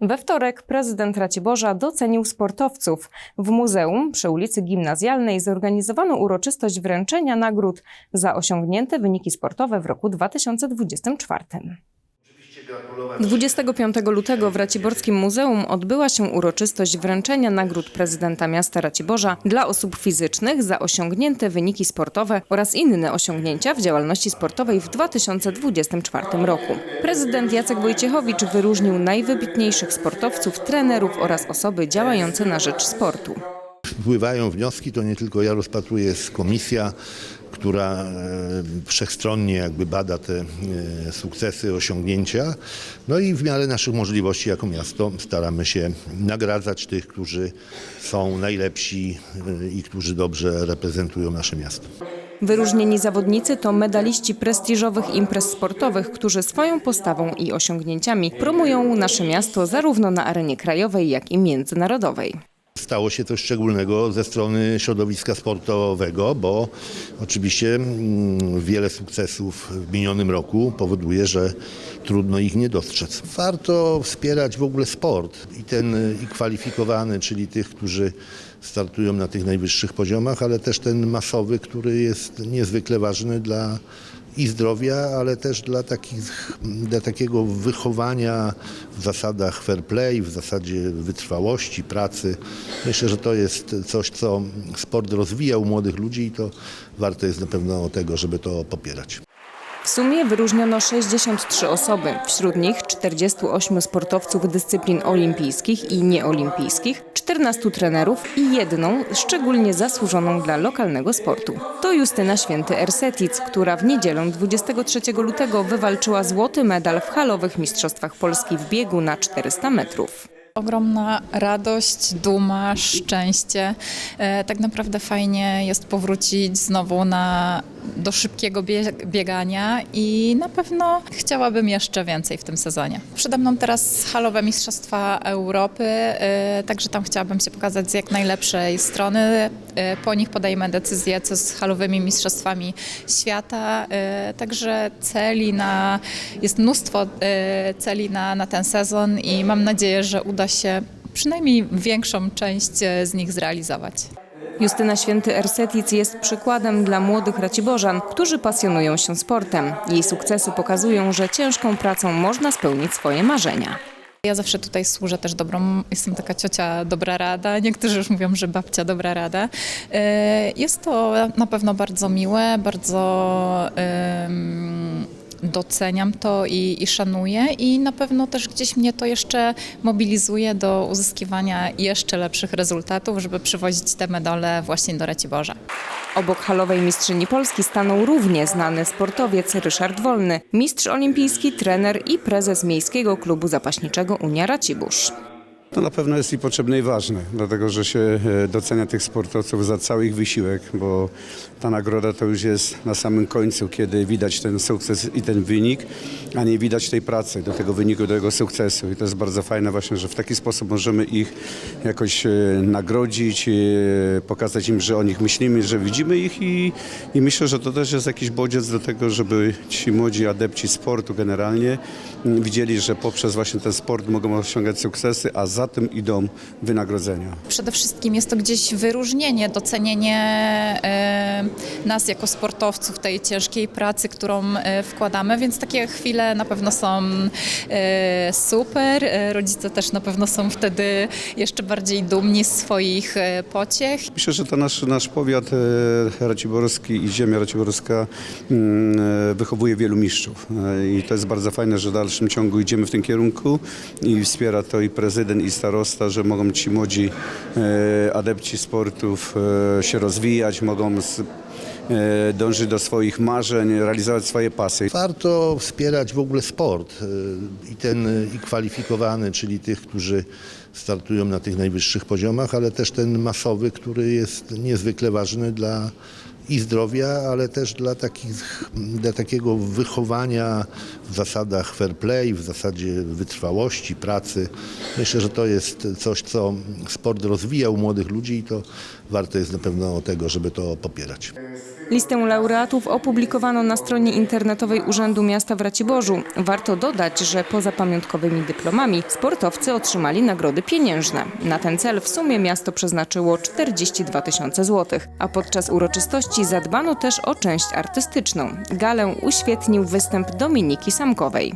We wtorek prezydent Raciborza docenił sportowców. W muzeum przy ulicy Gimnazjalnej zorganizowano uroczystość wręczenia nagród za osiągnięte wyniki sportowe w roku 2024. 25 lutego w Raciborskim Muzeum odbyła się uroczystość wręczenia nagród prezydenta miasta Raciborza dla osób fizycznych za osiągnięte wyniki sportowe oraz inne osiągnięcia w działalności sportowej w 2024 roku. Prezydent Jacek Wojciechowicz wyróżnił najwybitniejszych sportowców, trenerów oraz osoby działające na rzecz sportu. Wpływają wnioski, to nie tylko ja rozpatruję, jest komisja, która e, wszechstronnie jakby bada te e, sukcesy, osiągnięcia. No i w miarę naszych możliwości jako miasto staramy się nagradzać tych, którzy są najlepsi e, i którzy dobrze reprezentują nasze miasto. Wyróżnieni zawodnicy to medaliści prestiżowych imprez sportowych, którzy swoją postawą i osiągnięciami promują nasze miasto zarówno na arenie krajowej, jak i międzynarodowej. Stało się coś szczególnego ze strony środowiska sportowego, bo oczywiście mm, wiele sukcesów w minionym roku powoduje, że trudno ich nie dostrzec. Warto wspierać w ogóle sport i ten i kwalifikowany, czyli tych, którzy startują na tych najwyższych poziomach, ale też ten masowy, który jest niezwykle ważny dla i zdrowia, ale też dla, takich, dla takiego wychowania w zasadach fair play, w zasadzie wytrwałości, pracy. Myślę, że to jest coś, co sport rozwija u młodych ludzi i to warto jest na pewno tego, żeby to popierać. W sumie wyróżniono 63 osoby, wśród nich 48 sportowców dyscyplin olimpijskich i nieolimpijskich, 14 trenerów i jedną szczególnie zasłużoną dla lokalnego sportu. To Justyna Święty Ersetic, która w niedzielę 23 lutego wywalczyła złoty medal w halowych Mistrzostwach Polski w biegu na 400 metrów. Ogromna radość, duma, szczęście. E, Tak naprawdę fajnie jest powrócić znowu na, do szybkiego bie- biegania i na pewno chciałabym jeszcze więcej w tym sezonie. Przede mną teraz halowe Mistrzostwa Europy, e, także tam chciałabym się pokazać z jak najlepszej strony. E, Po nich podejmę decyzję, co z halowymi Mistrzostwami Świata. E, Także celi na, jest mnóstwo celi na, na ten sezon i mam nadzieję, że uda się przynajmniej większą część z nich zrealizować. Justyna Święty Ersetic jest przykładem dla młodych raciborzan, którzy pasjonują się sportem. Jej sukcesy pokazują, że ciężką pracą można spełnić swoje marzenia. Ja zawsze tutaj służę też dobrą, jestem taka ciocia dobra rada, niektórzy już mówią, że babcia dobra rada. E, Jest to na pewno bardzo miłe, bardzo doceniam to i, i szanuję i na pewno też gdzieś mnie to jeszcze mobilizuje do uzyskiwania jeszcze lepszych rezultatów, żeby przywozić te medale właśnie do Raciborza. Obok halowej mistrzyni Polski stanął równie znany sportowiec Ryszard Wolny, mistrz olimpijski, trener i prezes Miejskiego Klubu Zapaśniczego Unia Racibórz. To na pewno jest i potrzebne i ważne, dlatego że się e, docenia tych sportowców za cały ich wysiłek, bo ta nagroda to już jest na samym końcu, kiedy widać ten sukces i ten wynik, a nie widać tej pracy do tego wyniku, do tego sukcesu. I to jest bardzo fajne właśnie, że w taki sposób możemy ich jakoś e, nagrodzić, e, pokazać im, że o nich myślimy, że widzimy ich i, i myślę, że to też jest jakiś bodziec do tego, żeby ci młodzi adepci sportu generalnie widzieli, że poprzez właśnie ten sport mogą osiągać sukcesy, a za tym idą wynagrodzenia. Przede wszystkim jest to gdzieś wyróżnienie, docenienie e, nas jako sportowców, tej ciężkiej pracy, którą e, wkładamy, więc takie chwile na pewno są e, super. Rodzice też na pewno są wtedy jeszcze bardziej dumni z swoich pociech. Myślę, że to nasz, nasz powiat raciborski i ziemia raciborska mm, wychowuje wielu mistrzów. I to jest bardzo fajne, że w dalszym ciągu idziemy w tym kierunku i wspiera to i prezydent, i starosta, że mogą ci młodzi e, adepci sportów e, się rozwijać, mogą e, dążyć do swoich marzeń, realizować swoje pasje. Warto wspierać w ogóle sport i ten i kwalifikowany, czyli tych, którzy startują na tych najwyższych poziomach, ale też ten masowy, który jest niezwykle ważny dla i zdrowia, ale też dla, takich, dla takiego wychowania w zasadach fair play, w zasadzie wytrwałości, pracy. Myślę, że to jest coś, co sport rozwija u młodych ludzi i to warto jest na pewno tego, żeby to popierać. Listę laureatów opublikowano na stronie internetowej Urzędu Miasta w Raciborzu. Warto dodać, że poza pamiątkowymi dyplomami sportowcy otrzymali nagrody pieniężne. Na ten cel w sumie miasto przeznaczyło 42 tysiące złotych, a podczas uroczystości zadbano też o część artystyczną. Galę uświetnił występ Dominiki Samkowej.